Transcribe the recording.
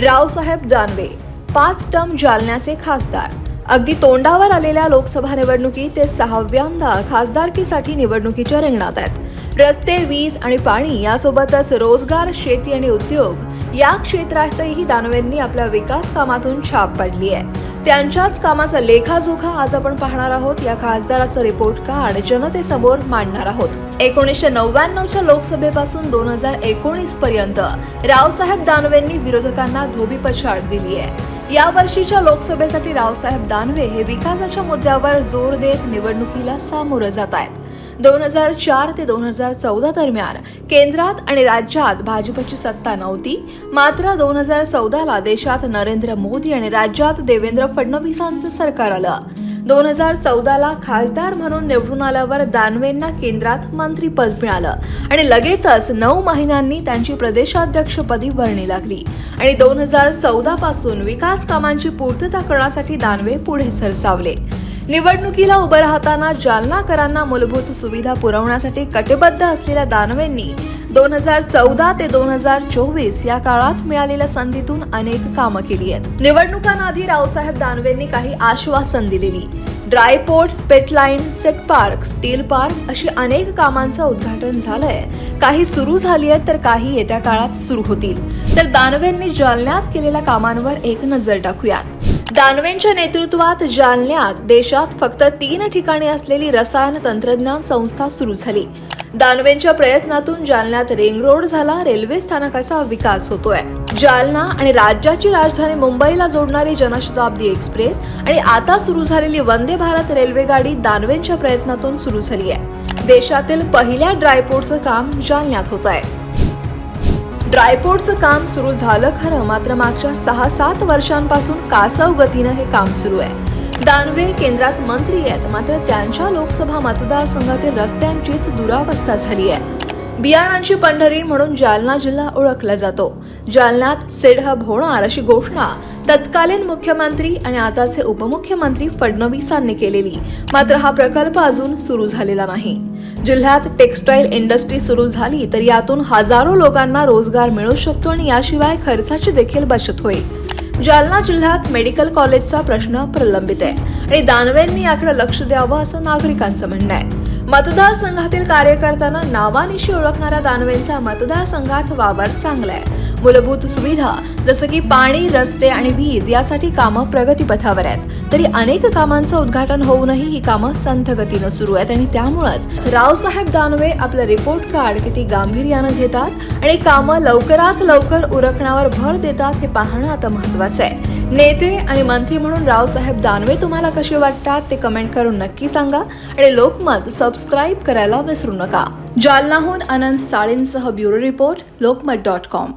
रावसाहेब दानवे पाच टर्म जालन्याचे खासदार. अगदी तोंडावर आलेल्या लोकसभा निवडणुकीत ते सहाव्यांदा खासदारकीसाठी निवडणुकीच्या रिंगणात आहेत. रस्ते वीज आणि पाणी यासोबतच रोजगार शेती आणि उद्योग या क्षेत्रातही दानवेंनी आपल्या विकास कामातून छाप पाडली आहे. त्यांच्याच कामाचा लेखाजोखा आज आपण पाहणार आहोत. या खासदाराचं रिपोर्ट कार्ड जनतेसमोर मांडणार आहोत. एकोणीसशे नव्याण्णवच्या लोकसभेपासून दोन हजार एकोणीस पर्यंत रावसाहेब दानवेंनी विरोधकांना धोबी पछाड दिली आहे. या वर्षीच्या लोकसभेसाठी रावसाहेब दानवे हे विकासाच्या मुद्द्यावर जोर देत निवडणुकीला सामोरं जात आहेत. दोन हजार चार ते दोन हजार चौदा दरम्यान केंद्रात आणि राज्यात भाजपची सत्ता नव्हती. मात्र दोन हजार चौदाला देशात नरेंद्र मोदी आणि राज्यात देवेंद्र फडणवीसांचं सरकार आलं. दोन हजार चौदाला खासदार म्हणून निवडून आल्यावर दानवेंना केंद्रात मंत्रीपद मिळालं आणि लगेचच नऊ महिन्यांनी त्यांची प्रदेशाध्यक्षपदी वर्णी लागली. आणि दोन हजार चौदा पासून विकास कामांची पूर्तता करण्यासाठी दानवे पुढे सरसावले. निवडणुकीला उभं राहताना जालनाकरांना मूलभूत सुविधा पुरवण्यासाठी कटिबद्ध असलेल्या दानवेंनी दोन हजार चौदा ते दोन हजार चोवीस या काळात मिळालेल्या संधीतून अनेक कामं केली आहेत. निवडणुकांआधी रावसाहेब दानवेंनी काही आश्वासन दिलेली. Dry port pit line seed park steel park अशी अनेक कामांचं उद्घाटन झालंय. काही सुरू झाली आहेत तर काही येत्या काळात सुरू होतील. तर दानवेंनी जालन्यात केलेल्या कामांवर एक नजर टाकूयात. दानवेंच्या नेतृत्वात जालन्यात देशात फक्त तीन ठिकाणी असलेली रसायन तंत्रज्ञान संस्था सुरू झाली. दानवेंच्या प्रयत्नातून जालन्यात रिंग रोड झाला रेल्वे स्थानकाचा विकास होतोय. जालना आणि राज्याची राजधानी मुंबईला जोडणारी जनशताब्दी एक्सप्रेस आणि आता सुरू झालेली वंदे भारत रेल्वे गाडी दानवेंच्या प्रयत्नातून सुरू झाली आहे देशातील पहिल्या ड्रायपोर्टचं काम जालन्यात होत आहे ड्रायपोर्टचं काम सुरू झालं खरं मात्र मागच्या सहा सात वर्षांपासून कासव गतीनं हे काम सुरू आहे. दानवे केंद्रात मंत्री आहेत मात्र त्यांच्या लोकसभा मतदारसंघातील रस्त्यांचीच दुरावस्था झाली आहे. बियाणांची पंढरी म्हणून जालना जिल्हा ओळखला जातो. जालन्यात सेढ भोणार अशी घोषणा तत्कालीन मुख्यमंत्री आणि आताचे उपमुख्यमंत्री फडणवीसांनी केलेली. मात्र हा प्रकल्प अजून सुरू झालेला नाही. जिल्ह्यात टेक्स्टाईल इंडस्ट्री सुरू झाली तर यातून हजारो लोकांना रोजगार मिळू शकतो आणि याशिवाय खर्चाची देखील बचत होईल. जालना जिल्ह्यात मेडिकल कॉलेजचा प्रश्न प्रलंबित आहे आणि दानवेंनी याकडे लक्ष द्यावं असं नागरिकांचं म्हणणं आहे. मतदारसंघातील कार्यकर्त्यांना नावानिशी ओळखणाऱ्या दानवेंचा मतदारसंघात वावर चांगला आहे. मूलभूत सुविधा जसं की पाणी रस्ते आणि वीज यासाठी कामं प्रगतीपथावर आहेत. तरी अनेक कामांचं उद्घाटन होऊनही ही कामं संथ गतीनं सुरू आहेत आणि त्यामुळंच रावसाहेब दानवे आपलं रिपोर्ट कार्ड किती गांभीर्यानं घेतात आणि कामं लवकरात लवकर उरकण्यावर भर देतात हे पाहणं आता महत्वाचं आहे. नेते आणि मंत्री म्हणून रावसाहेब दानवे तुम्हाला कसे वाटतात ते कमेंट करून नक्की सांगा आणि लोकमत सबस्क्राईब करायला विसरू नका. जालनाहून Anant साळींसह bureau report Lokmat dot com